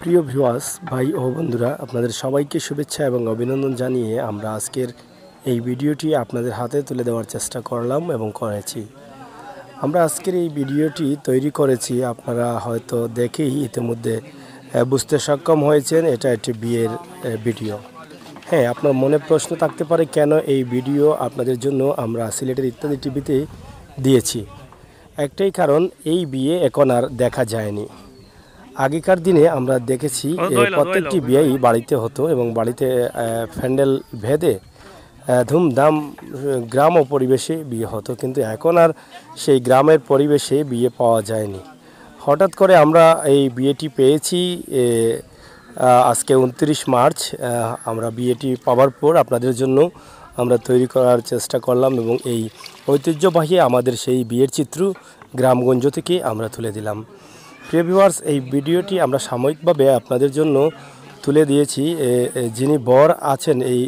প্রিয় ভিউয়ার্স ভাই ও বন্ধুরা, আপনাদের সবাইকে শুভেচ্ছা এবং অভিনন্দন জানিয়ে আমরা আজকের এই ভিডিওটি আপনাদের হাতে তুলে দেওয়ার চেষ্টা করলাম এবং করেছি। আমরা আজকের এই ভিডিওটি তৈরি করেছি, আপনারা হয়তো দেখেই ইতিমধ্যে বুঝতে সক্ষম হয়েছেন, এটা একটি বিয়ের ভিডিও। হ্যাঁ আপনার মনে প্রশ্ন থাকতে পারে, কেন এই ভিডিও আপনাদের জন্য আমরা সিলেটের ইত্যাদি টিভিতে দিয়েছি? একটাই কারণ, এই বিয়ে এখন আর দেখা যায়নি। আগেকার দিনে আমরা দেখেছি প্রত্যেকটি বিয়েই বাড়িতে হতো এবং বাড়িতে আহ, প্যান্ডেল ভেদে ধুমধাম গ্রাম ও পরিবেশে বিয়ে হতো। কিন্তু এখন আর সেই গ্রামের পরিবেশে বিয়ে পাওয়া যায়নি। হঠাৎ করে আমরা এই বিয়েটি পেয়েছি আজকে উনত্রিশ মার্চ আমরা বিয়েটি পাওয়ার পর আপনাদের জন্য আমরা তৈরি করার চেষ্টা করলাম এবং এই ঐতিহ্যবাহী আমাদের সেই বিয়ের চিত্র গ্রামগঞ্জ থেকে আমরা তুলে দিলাম। প্রিয় ভিউয়ার্স, এই ভিডিওটি আমরা সাময়িকভাবে আপনাদের জন্য তুলে দিয়েছি। যিনি বর আছেন এই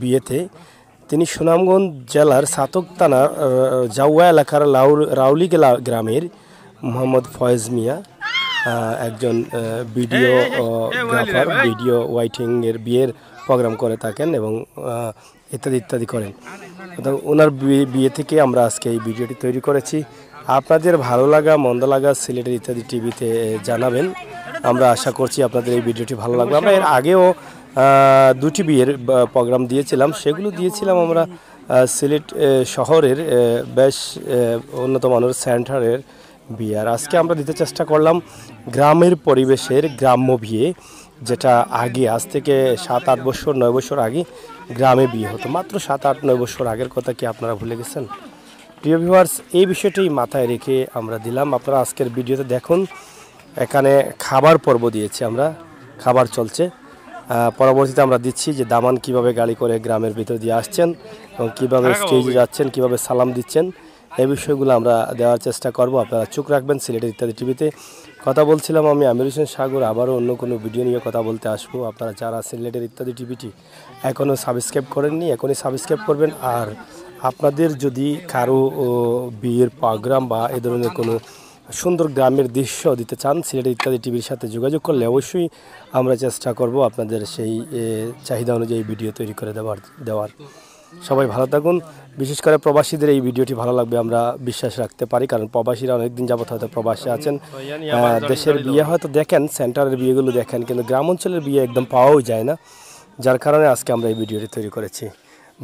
বিয়েতে, তিনি সুনামগঞ্জ জেলার সাতক থানার জাউয়া এলাকার লাউ রাউলিগেলা গ্রামের মোহাম্মদ ফয়েজ মিয়া। একজন ভিডিও গ্রাফার ভিডিও ওয়াইটিংয়ের বিয়ের প্রোগ্রাম করে থাকেন এবং ইত্যাদি ইত্যাদি করেন। ওনার বিয়ে থেকে আমরা আজকে এই ভিডিওটি তৈরি করেছি। আপনাদের ভালো লাগা মন্দ লাগা সিলেটের ইত্যাদি টিভিতে জানাবেন। আমরা আশা করছি আপনাদের এই ভিডিওটি ভালো লাগবে। আমরা এর আগেও দুটি বিয়ের প্রোগ্রাম দিয়েছিলাম। সেগুলো দিয়েছিলাম আমরা সিলেট শহরের বেশ উন্নত মানের সেন্টারের বিয়ে আর আজকে আমরা দিতে চেষ্টা করলাম গ্রামের পরিবেশের গ্রাম্য বিয়ে যেটা আগে আজ থেকে সাত আট বছর নয় বছর আগে গ্রামে বিয়ে হতো। মাত্র সাত আট নয় বছর আগের কথা কি আপনারা ভুলে গেছেন? প্রিয় ভিউয়ার্স এই বিষয়টি মাথায় রেখে আমরা দিলাম। আপনারা আজকের ভিডিওতে দেখুন এখানে খাবার পর্ব দিয়েছি আমরা। খাবার চলছে। পরবর্তীতে আমরা দিচ্ছি যে দামান কীভাবে গাড়ি করে গ্রামের ভিতর দিয়ে আসছেন এবং কীভাবে স্টেজে যাচ্ছেন কীভাবে সালাম দিচ্ছেন। এই বিষয়গুলো আমরা দেওয়ার চেষ্টা করব। আপনারা চোখ রাখবেন সিলেটের ইত্যাদি টিভিতে কথা বলছিলাম আমি। আমির হোসেন সাগর, আবারও অন্য কোনো ভিডিও নিয়ে কথা বলতে আসব। আপনারা যারা সিলেটের ইত্যাদি টিভিটি এখনও সাবস্ক্রাইব করেননি, এখনই সাবস্ক্রাইব করবেন। আর আপনাদের যদি কারও বিয়ের প্রোগ্রাম বা এ ধরনের কোনো সুন্দর গ্রামের দৃশ্য দিতে চান, সিলেটের ইত্যাদি টিভির সাথে যোগাযোগ করলে অবশ্যই আমরা চেষ্টা করব আপনাদের সেই চাহিদা অনুযায়ী ভিডিও তৈরি করে দেওয়ার দেওয়ার। সবাই ভালো থাকুন। বিশেষ করে প্রবাসীদের এই ভিডিওটি ভালো লাগবে আমরা বিশ্বাস রাখতে পারি, কারণ প্রবাসীরা অনেকদিন যাবত হয়তো প্রবাসে আছেন। দেশের বিয়ে হয়তো দেখেন, সেন্টারের বিয়েগুলো দেখেন, কিন্তু গ্রাম অঞ্চলের বিয়ে একদম পাওয়াও যায় না, যার কারণে আজকে আমরা এই ভিডিওটি তৈরি করেছি।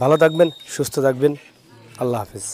ভালো থাকবেন, সুস্থ থাকবেন, আল্লাহ হাফিজ।